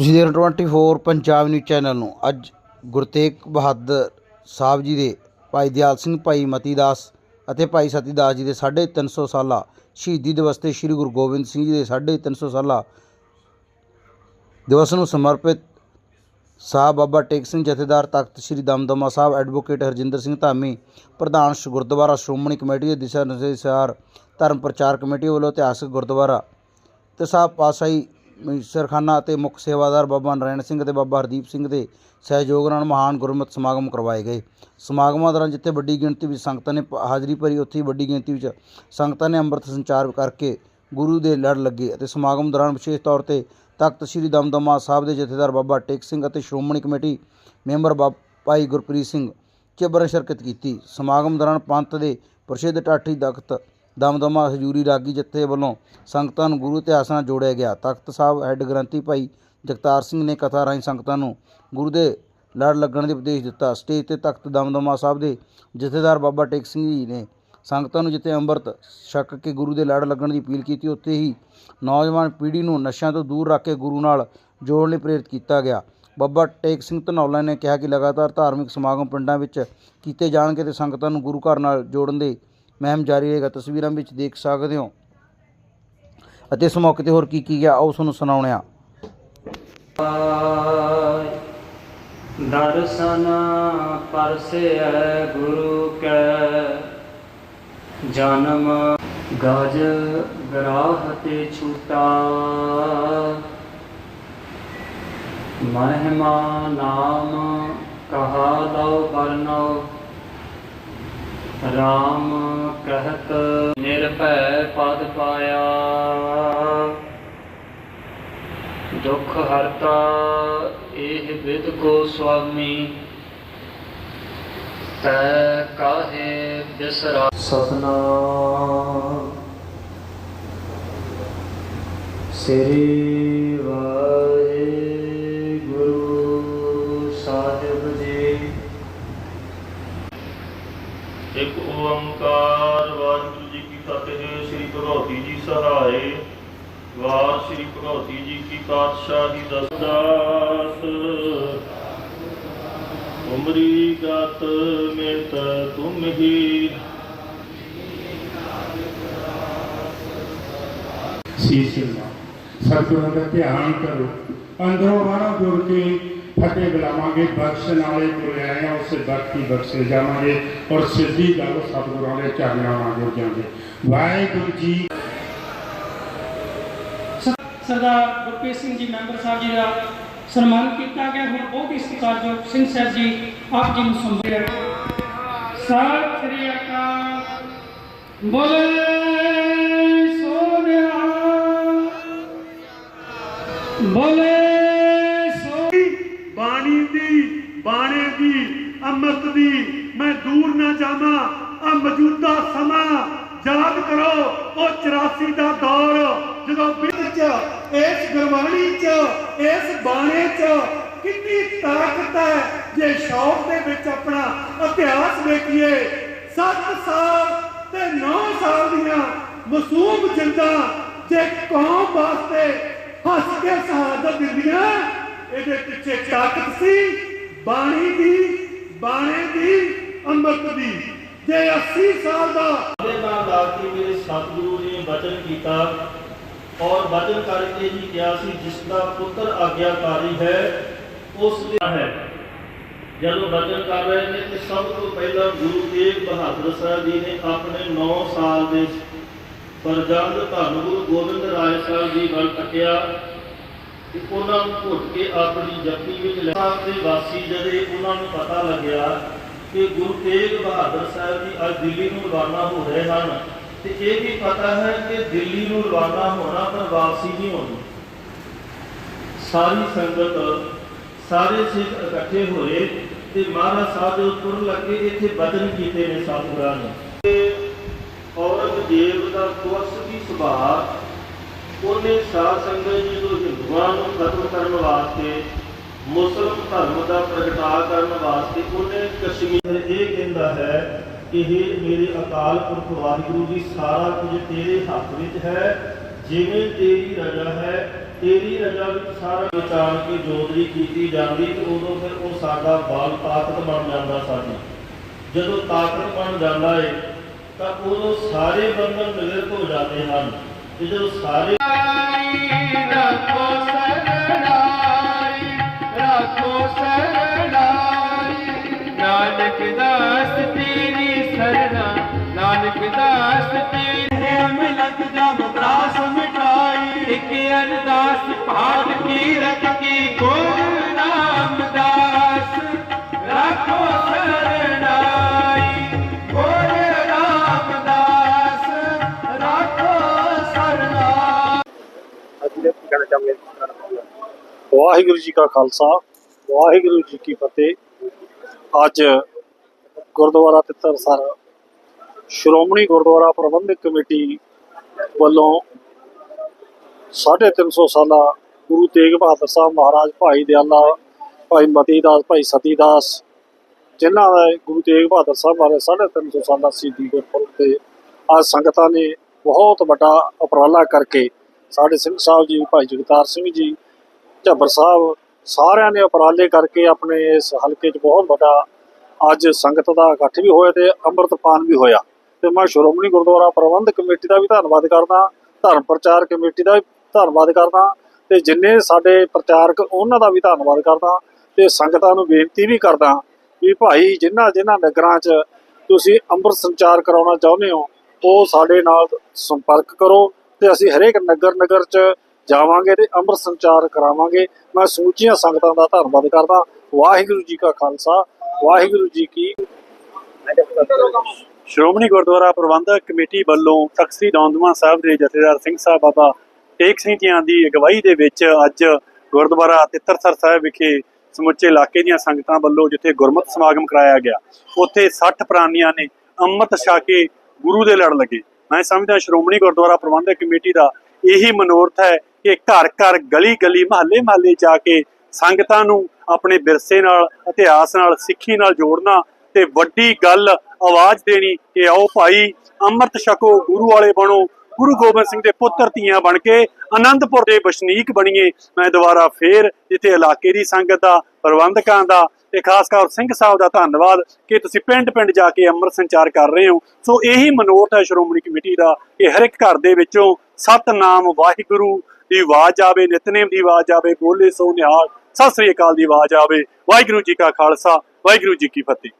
ਤੁਸੀਂ ਦੇਖ ਰਹੇ ਹੋ 24 ਪੰਜਾਬ ਨਿਊਜ਼ ਚੈਨਲ ਨੂੰ। ਅੱਜ ਗੁਰਤੇਗ ਬਹਾਦਰ ਸਾਹਿਬ ਜੀ ਦੇ ਭਾਈ ਦਿਆਲ ਸਿੰਘ, ਭਾਈ ਮਤੀ ਦਾਸ ਅਤੇ ਭਾਈ ਸਤੀ ਦਾਸ ਜੀ ਦੇ 350 ਸਾਲਾ ਸ਼ਹੀਦੀ ਦਿਵਸ ਤੇ ਸ੍ਰੀ ਗੁਰੂ ਗੋਬਿੰਦ ਸਿੰਘ ਜੀ ਦੇ 350 ਸਾਲਾ ਦਿਵਸ ਨੂੰ ਸਮਰਪਿਤ ਸਾਹਿਬ ਬਾਬਾ ਟੇਕ ਸਿੰਘ ਜਥੇਦਾਰ ਤਖਤ ਸ੍ਰੀ ਦਮਦਮਾ ਸਾਹਿਬ ਐਡਵੋਕੇਟ ਹਰਜਿੰਦਰ ਸਿੰਘ ਧਾਮੀ, ਪ੍ਰਧਾਨ ਸ਼- ਗੁਰਦੁਆਰਾ ਸ਼੍ਰੋਮਣੀ ਕਮੇਟੀ ਦੇ ਦਿਸ਼ਾ ਨਿਰਦੇਸ਼ਾਰ ਧਰਮ ਪ੍ਰਚਾਰ ਕਮੇਟੀ ਵੱਲੋਂ ਇਤਿਹਾਸਕ ਗੁਰਦੁਆਰਾ ਤੇ ਸਾਹਿਬ ਪਾਸਾਈ ਸਰਖਾਨਾ ਅਤੇ ਮੁੱਖ ਸੇਵਾਦਾਰ ਬਾਬਾ ਨਰੈਣ ਸਿੰਘ ਅਤੇ ਬਾਬਾ ਹਰਦੀਪ ਸਿੰਘ ਦੇ ਸਹਿਯੋਗ ਨਾਲ ਮਹਾਨ ਗੁਰਮਤਿ ਸਮਾਗਮ ਕਰਵਾਏ ਗਏ। ਸਮਾਗਮਾਂ ਦੌਰਾਨ ਜਿੱਥੇ ਵੱਡੀ ਗਿਣਤੀ ਵਿੱਚ ਸੰਗਤਾਂ ਨੇ ਪ- ਹਾਜ਼ਰੀ ਭਰੀ, ਉੱਥੇ ਹੀ ਵੱਡੀ ਗਿਣਤੀ ਵਿੱਚ ਸੰਗਤਾਂ ਨੇ ਅੰਮ੍ਰਿਤ ਸੰਚਾਰ ਕਰਕੇ ਗੁਰੂ ਦੇ ਲੜ ਲੱਗੇ ਅਤੇ ਸਮਾਗਮ ਦੌਰਾਨ ਵਿਸ਼ੇਸ਼ ਤੌਰ ਤੇ ਤਖਤ ਸ੍ਰੀ ਦਮਦਮਾ ਸਾਹਿਬ ਦੇ ਜਥੇਦਾਰ ਬਾਬਾ ਟੇਕ ਸਿੰਘ ਅਤੇ ਸ਼੍ਰੋਮਣੀ ਕਮੇਟੀ ਮੈਂਬਰ ਬਾ- ਭਾਈ ਗੁਰਪ੍ਰੀਤ ਸਿੰਘ ਚਿਬਰ ਸ਼ਿਰਕਤ ਕੀਤੀ। ਸਮਾਗਮ ਦੌਰਾਨ ਪੰਥ ਦੇ ਪ੍ਰਸਿੱਧ ਟਾਠੀ ਦਖਤ ਦਮਦਮਾ ਹਜੂਰੀ ਰਾਗੀ ਜੱਥੇ ਵੱਲੋਂ ਸੰਗਤਾਂ ਨੂੰ ਗੁਰੂ ਇਤਿਹਾਸ ਨਾਲ ਜੋੜਿਆ ਗਿਆ। ਤਖਤ ਸਾਹਿਬ ਹੈੱਡ ਗ੍ਰੰਥੀ ਭਾਈ ਜਗਤਾਰ ਸਿੰਘ ਨੇ ਕਥਾ ਰਾਹੀਂ ਸੰਗਤਾਂ ਨੂੰ ਗੁਰੂ ਦੇ ਲੜ ਲੱਗਣ ਦੇ ਉਪਦੇਸ਼ ਦਿੱਤਾ। ਸਟੇਜ ਤੇ ਤਖਤ ਦਮਦਮਾ ਸਾਹਿਬ ਦੇ ਜਥੇਦਾਰ ਬਾਬਾ ਟੇਕ ਸਿੰਘ ਜੀ ਨੇ ਸੰਗਤਾਂ ਨੂੰ ਜਿੱਥੇ ਅੰਮ੍ਰਿਤ ਛਕ ਕੇ ਗੁਰੂ ਦੇ ਲੜ ਲੱਗਣ ਦੀ ਅਪੀਲ ਕੀਤੀ, ਉੱਥੇ ਹੀ ਨੌਜਵਾਨ ਪੀੜ੍ਹੀ ਨੂੰ ਨਸ਼ਿਆਂ ਤੋਂ ਦੂਰ ਰੱਖ ਕੇ ਗੁਰੂ ਨਾਲ ਜੋੜਨ ਲਈ ਪ੍ਰੇਰਿਤ ਕੀਤਾ ਗਿਆ। ਬਾਬਾ ਟੇਕ ਸਿੰਘ ਧਨੌਲਾ ਨੇ ਕਿਹਾ ਕਿ ਲਗਾਤਾਰ ਧਾਰਮਿਕ ਸਮਾਗਮ ਪਿੰਡਾਂ ਵਿੱਚ ਕੀਤੇ ਜਾਣਗੇ ਤੇ ਸੰਗਤਾਂ ਨੂੰ ਗੁਰੂ ਘਰ ਨਾਲ ਜੋੜਨ ਦੇ ਮਹਿਮ ਜਾਰੀ ਰਹੇਗਾ। ਤਸਵੀਰਾਂ ਵਿੱਚ ਦੇਖ ਸਕਦੇ ਹੋ। ਅਤੇ ਇਸ ਮੌਕੇ ਤੇ ਹੋਰ ਕੀ ਕੀ ਗਿਆ, ਆਓ ਤੁਹਾਨੂੰ ਸੁਣਾਉਣੇ ਆ ਦਰਸ਼ਨ ਪਰਸੈ ਗੁਰੂ ਕੈ, ਜਨਮ ਗਜ ਗਰਾਹ ਤੇ ਛੂਟਾ। ਮਹਿਮਾ ਨਾਮ ਕਹਾ ਲਉ ਬਰਨਉ ਰਾਮ ਕਹਿਤ ਨਿਰਭੈ ਪਦ ਪਾਇਆ। ਦੁਖ ਹਰਤਾ ਇਹ ਵਿਦ ਕੋ ਸੁਆਮੀ। ਤੈ ਕਾਹੇ ਬਿਸਰਾ। ਸਤਨਾ ਸ੍ਰੀ ਵਾਹਿਗੁਰੂ ਜੀ ਵਾਰ ਸ੍ਰੀ ਭਗਵਤੀ ਜੀ ਕੀ ਪਾਤਸ਼ਾਹੀ ਦਸਦਾਸ। ਉਮਰੀ ਗਤ ਮੇਤ ਤੁਮ ਹੀ। ਸੀਸ ਸਤਿਗੁਰਾਂ ਦਾ ਧਿਆਨ ਕਰੋ। ਅੰਦਰੋਂ ਬਾਹਰੋਂ ਜੁੜ ਕੇ ਫਤਿਹ ਬੁਲਾਵਾਂਗੇ, ਬਖਸ਼ਣ ਵਾਲੇ ਕੋਲ ਆਏ ਆ ਉਸੇ ਬਖਤੀ ਬਖਸ਼ੇ ਜਾਵਾਂਗੇ ਔਰ ਸਿੱਧੀ ਗੱਲ ਸਤਿਗੁਰਾਂ ਦੇ ਚਰਨਾਂ ਨਾਲ ਜੁੜ ਜਾਵਾਂਗੇ ਵਾਹਿਗੁਰੂ ਜੀ ਸਰਦਾਰ ਗੁਰਪ੍ਰੀਤ ਸਿੰਘ ਜੀ, ਮੈਂਬਰ ਸਾਹਿਬ ਜੀ ਦਾ ਸਨਮਾਨ ਕੀਤਾ ਗਿਆ। ਹੁਣ ਬਹੁਤ ਹੀ ਸਤਿਕਾਰਯੋਗ ਸਿੰਘ ਸਾਹਿਬ ਜੀ ਆਪ ਜੀ ਨੂੰ ਸੰਭਿਆ ਸਤਿ ਸ੍ਰੀ ਅਕਾਲ। ਬੋਲੇ ਸੋਨਿਆ ਬੋਲੇ ਸੋ ਬਾਣੀ ਦੀ, ਬਾਣੇ ਦੀ, ਅੰਮ੍ਰਿਤ ਦੀ ਮੈਂ ਦੂਰ ਨਾ ਜਾਵਾਂ ਆ ਮੌਜੂਦਾ ਸਮਾਂ ਯਾਦ ਕਰੋ, ਉਹ 84 ਦਾ ਦੌਰ ਜਦੋਂ ਵਿੱਚ, ਇਸ ਗੁਰਬਾਣੀ ਚ, ਇਸ ਬਾਣੇ ਚ ਕਿੰਨੀ ਤਾਕਤ ਹੈ ਜੇ ਸ਼ੌਕ ਦੇ ਵਿੱਚ ਆਪਣਾ ਇਤਿਹਾਸ ਵੇਖੀਏ। 7 ਸਾਲ ਤੇ 9 ਸਾਲ ਦੀਆਂ ਮਾਸੂਮ ਜਿੰਦਾਂ ਜੇ ਕੌਮ ਵਾਸਤੇ ਹੱਸ ਕੇ ਸ਼ਹਾਦਤ ਦਿੰਦੀਆਂ, ਇਹਦੇ ਪਿੱਛੇ ਤਾਕਤ ਸੀ, ਬਾਣੀ ਦੀ, ਬਾਣੇ ਦੀ, ਅੰਮ੍ਰਿਤ ਦੀ। ਜੇ 80 ਸਾਲ ਦਾ ਦੇ ਨਾਲ ਲਾ ਮੇਰੇ ਸਤਿਗੁਰੂ ਨੇ ਵਚਨ ਕੀਤਾ ਔਰ ਵਚਨ ਕਰਕੇ ਹੀ ਕਿਹਾ ਸੀ, ਜਿਸ ਦਾ ਪੁੱਤਰ ਆਗਿਆਕਾਰੀ ਹੈ, ਉਸ ਦੇ ਹੈ। ਜਦੋਂ ਵਚਨ ਕਰ ਰਹੇ ਨੇ ਤੇ ਸਭ ਤੋਂ ਪਹਿਲਾਂ ਗੁਰੂ ਤੇਗ ਬਹਾਦਰ ਸਾਹਿਬ ਜੀ ਨੇ ਆਪਣੇ 9 ਸਾਲ ਦੇ ਪਰਜੰਦ ਧੰਨ ਗੁਰੂ ਗੋਬਿੰਦ ਰਾਏ ਸਾਹਿਬ ਜੀ ਵੱਲ ਤੱਕਿਆ ਕਿ ਉਹਨਾਂ ਨੂੰ ਘੁੱਟ ਕੇ ਆਪਣੀ ਜੱਫੀ ਵਿੱਚ ਲੈ ਸਾਹਿਬ ਦੇ ਵਾਸੀ ਜਦੇ ਉਹਨਾਂ ਨੂੰ ਪਤਾ ਲੱਗਿਆ ਕਿ ਗੁਰੂ ਤੇਗ ਬਹਾਦਰ ਸਾਹਿਬ ਜੀ ਅੱਜ ਦਿੱਲੀ ਨੂੰ ਰਵਾਨਾ ਹੋ ਰਹੇ ਹਨ ਤੇ ਇਹ ਵੀ ਪਤਾ ਹੈ ਕਿ ਦਿੱਲੀ ਨੂੰ ਰਵਾਨਾ ਹੋਣਾ ਪਰ ਵਾਪਸੀ ਨਹੀਂ ਹੋਣੀ ਸਾਰੀ ਸੰਗਤ, ਸਾਰੇ ਸਿੱਖ ਇਕੱਠੇ ਹੋਏ ਤੇ ਮਹਾਰਾਜ ਸਾਹਿਬ ਦੇ ਉੱਪਰ ਲੱਗੇ ਇੱਥੇ ਬਚਨ ਕੀਤੇ ਨੇ ਸਤਿਗੁਰਾਂ ਨੇ। ਤੇ ਔਰੰਗਜ਼ੇਬ ਦਾ ਕੁਰਸੀ ਸੁਭਾਅ, ਉਹਨੇ ਸਾਧ ਸੰਗਤ ਜੀ ਨੂੰ ਹਿੰਦੂਆਂ ਨੂੰ ਖਤਮ ਕਰਨ ਵਾਸਤੇ, ਮੁਸਲਮ ਧਰਮ ਦਾ ਪ੍ਰਗਟਾ ਕਰਨ ਵਾਸਤੇ ਉਹਨੇ ਕਸ਼ਮੀਰ ਇਹ ਕਹਿੰਦਾ ਹੈ ਇਹ ਮੇਰੇ ਅਕਾਲ ਪੁਰਖ ਵਾਹਿਗੁਰੂ ਜੀ, ਸਾਰਾ ਕੁਝ ਤੇਰੇ ਹੱਥ ਵਿੱਚ ਹੈ, ਜਿਵੇਂ ਤੇਰੀ ਰਜ਼ਾ ਹੈ, ਤੇਰੀ ਰਜਾ ਵਿੱਚ ਸਾਰਾ ਵਿਚਾਰ ਕੇ ਜੋਦਰੀ ਕੀਤੀ ਜਾਂਦੀ ਤੇ ਉਦੋਂ ਫਿਰ ਉਹ ਸਾਡਾ ਬਲ ਤਾਕਤ ਬਣ ਜਾਂਦਾ ਸਾਡੀ ਜਦੋਂ ਤਾਕਤ ਬਣ ਜਾਂਦਾ ਹੈ ਤਾਂ ਉਦੋਂ ਸਾਰੇ ਬੰਧਨ ਨਿਵਰਤ ਹੋ ਜਾਂਦੇ ਹਨ। ਤੇ ਜਦੋਂ ਸਾਰੇ ਰੱਖੋ ਸਰਣਾਈ ਰੱਖੋ ਸਰਣਾਈ ਨਾਨਕ ਦਾਸ ਨਾਨਕ ਦਾਸ ਤੇਰੀ ਮਿਲਤ ਜਮ ਤਰਾਸ ਮਿਟਾਈ ਇਕ ਅਰਦਾਸ ਭਾਗ ਕੀ ਰਖ ਕੀ ਗੁਰ ਨਾਮਦਾਸ ਰੱਖੋ ਸਰਣਾਈ ਗੁਰ ਨਾਮਦਾਸ ਰੱਖੋ ਸਰਣਾਈ ਵਾਹਿਗੁਰੂ ਜੀ ਕਾ ਖਾਲਸਾ ਵਾਹਿਗੁਰੂ ਜੀ ਕੀ ਫਤਿਹ। ਅੱਜ ਗੁਰਦੁਆਰਾ ਤਿੱਤਰਸਰ ਸ਼੍ਰੋਮਣੀ ਗੁਰਦੁਆਰਾ ਪ੍ਰਬੰਧਕ ਕਮੇਟੀ ਵੱਲੋਂ 350 ਸਾਲਾ ਗੁਰੂ ਤੇਗ ਬਹਾਦਰ ਸਾਹਿਬ ਮਹਾਰਾਜ ਭਾਈ ਦਿਆਲਾ, ਭਾਈ ਮਤੀ ਦਾਸ, ਭਾਈ ਸਤੀ ਦਾਸ, ਜਿਨ੍ਹਾਂ ਦਾ ਗੁਰੂ ਤੇਗ ਬਹਾਦਰ ਸਾਹਿਬ ਬਾਰੇ 350 ਸਾਲਾ ਸ਼ਹੀਦੀ ਗੁਰਪੁਰਬ ਤੇ ਅੱਜ ਸੰਗਤਾਂ ਨੇ ਬਹੁਤ ਵੱਡਾ ਉਪਰਾਲਾ ਕਰਕੇ ਸਾਡੇ ਸਿੰਘ ਸਾਹਿਬ ਜੀ, ਭਾਈ ਜਗਤਾਰ ਸਿੰਘ ਜੀ, ਝੱਬਰ ਸਾਹਿਬ ਸਾਰਿਆਂ ਨੇ ਉਪਰਾਲੇ ਕਰਕੇ ਆਪਣੇ ਇਸ ਹਲਕੇ 'ਚ ਬਹੁਤ ਵੱਡਾ ਅੱਜ ਸੰਗਤ ਦਾ ਇਕੱਠ ਵੀ ਹੋਇਆ ਤੇ ਅੰਮ੍ਰਿਤਪਾਨ ਵੀ ਹੋਇਆ। ਤੇ ਮੈਂ ਸ਼੍ਰੋਮਣੀ ਗੁਰਦੁਆਰਾ ਪ੍ਰਬੰਧਕ ਕਮੇਟੀ ਦਾ ਵੀ ਧੰਨਵਾਦ ਕਰਦਾ, ਧਰਮ ਪ੍ਰਚਾਰ ਕਮੇਟੀ ਦਾ ਵੀ ਧੰਨਵਾਦ ਕਰਦਾ ਤੇ ਜਿੰਨੇ ਸਾਡੇ ਪ੍ਰਚਾਰਕ ਉਹਨਾਂ ਦਾ ਵੀ ਧੰਨਵਾਦ ਕਰਦਾ ਤੇ ਸੰਗਤਾਂ ਨੂੰ ਬੇਨਤੀ ਵੀ ਕਰਦਾ ਵੀ ਭਾਈ ਜਿਨ੍ਹਾਂ ਜਿਨ੍ਹਾਂ ਨਗਰਾਂ 'ਚ ਤੁਸੀਂ ਅੰਮ੍ਰਿਤ ਸੰਚਾਰ ਕਰਾਉਣਾ ਚਾਹੁੰਦੇ ਹੋ, ਉਹ ਸਾਡੇ ਨਾਲ ਸੰਪਰਕ ਕਰੋ ਤੇ ਅਸੀਂ ਹਰੇਕ ਨਗਰ ਨਗਰ 'ਚ ਜਾਵਾਂਗੇ ਤੇ ਅੰਮ੍ਰਿਤ ਸੰਚਾਰ ਕਰਾਵਾਂਗੇ। ਮੈਂ ਸਮੁੱਚੀਆਂ ਸੰਗਤਾਂ ਦਾ ਧੰਨਵਾਦ ਕਰਦਾ। ਵਾਹਿਗੁਰੂ ਜੀ ਕਾ ਖਾਲਸਾ, ਵਾਹਿਗੁਰੂ ਜੀ ਕੀ ਸ਼੍ਰੋਮਣੀ ਗੁਰਦੁਆਰਾ ਪ੍ਰਬੰਧਕ ਕਮੇਟੀ ਵੱਲੋਂ ਤਖ਼ਤ ਸ੍ਰੀ ਦੌਂਦਮਾ ਸਾਹਿਬ ਦੇ ਜਥੇਦਾਰ ਸਿੰਘ ਸਾਹਿਬ ਬਾਬਾ ਟੇਕ ਸਿੰਘ ਜੀਆਂ ਦੀ ਅਗਵਾਈ ਦੇ ਵਿੱਚ ਅੱਜ ਗੁਰਦੁਆਰਾ ਤਿੱਤਰਸਰ ਸਾਹਿਬ ਵਿਖੇ ਸਮੁੱਚੇ ਇਲਾਕੇ ਦੀਆਂ ਸੰਗਤਾਂ ਵੱਲੋਂ ਜਿੱਥੇ ਗੁਰਮਤਿ ਸਮਾਗਮ ਕਰਾਇਆ ਗਿਆ, ਉੱਥੇ 60 ਪ੍ਰਾਨੀਆਂ ਨੇ ਅੰਮ੍ਰਿਤ ਛਾ ਕੇ ਗੁਰੂ ਦੇ ਲੜ ਲੱਗੇ। ਮੈਂ ਸਮਝਦਾ ਸ਼੍ਰੋਮਣੀ ਗੁਰਦੁਆਰਾ ਪ੍ਰਬੰਧਕ ਕਮੇਟੀ ਦਾ ਇਹੀ ਮਨੋਰਥ ਹੈ ਕਿ ਘਰ ਘਰ ਗਲੀ ਗਲੀ ਮਹੱਲੇ ਮਹੱਲੇ ਜਾ ਕੇ ਸੰਗਤਾਂ ਨੂੰ ਆਪਣੇ ਵਿਰਸੇ ਨਾਲ, ਇਤਿਹਾਸ ਨਾਲ, ਸਿੱਖੀ ਨਾਲ ਜੋੜਨਾ ਤੇ ਵੱਡੀ ਗੱਲ ਆਵਾਜ਼ ਦੇਣੀ ਕਿ ਆਓ ਭਾਈ, ਅੰਮ੍ਰਿਤ ਛਕੋ, ਗੁਰੂ ਵਾਲੇ ਬਣੋ, ਗੁਰੂ ਗੋਬਿੰਦ ਸਿੰਘ ਦੇ ਪੁੱਤਰ ਧੀਆਂ ਬਣ ਕੇ ਆਨੰਦਪੁਰ ਦੇ ਵਸਨੀਕ ਬਣੀਏ। ਮੈਂ ਦੁਬਾਰਾ ਫੇਰ ਜਿੱਥੇ ਇਲਾਕੇ ਦੀ ਸੰਗਤ ਦਾ, ਪ੍ਰਬੰਧਕਾਂ ਦਾ ਤੇ ਖਾਸ ਕਰ ਸਿੰਘ ਸਾਹਿਬ ਦਾ ਧੰਨਵਾਦ ਕਿ ਤੁਸੀਂ ਪਿੰਡ ਪਿੰਡ ਜਾ ਕੇ ਅੰਮ੍ਰਿਤ ਸੰਚਾਰ ਕਰ ਰਹੇ ਹੋ। ਸੋ ਇਹੀ ਮਨੋਰਥ ਹੈ ਸ਼੍ਰੋਮਣੀ ਕਮੇਟੀ ਦਾ ਕਿ ਹਰ ਇੱਕ ਘਰ ਦੇ ਵਿੱਚੋਂ ਸਤਨਾਮ ਵਾਹਿਗੁਰੂ ਦੀ ਆਵਾਜ਼ ਆਵੇ, ਨਿਤਨੇਮ ਦੀ ਆਵਾਜ਼ ਆਵੇ, ਬੋਲੇ ਸੋ ਨਿਹਾਲ। ਸਤਿ ਸ੍ਰੀ ਅਕਾਲ ਦੀ ਆਵਾਜ਼ ਆਵੇ। ਵਾਹਿਗੁਰੂ ਜੀ ਕਾ ਖਾਲਸਾ, ਵਾਹਿਗੁਰੂ ਜੀ ਕੀ ਫਤਿਹ।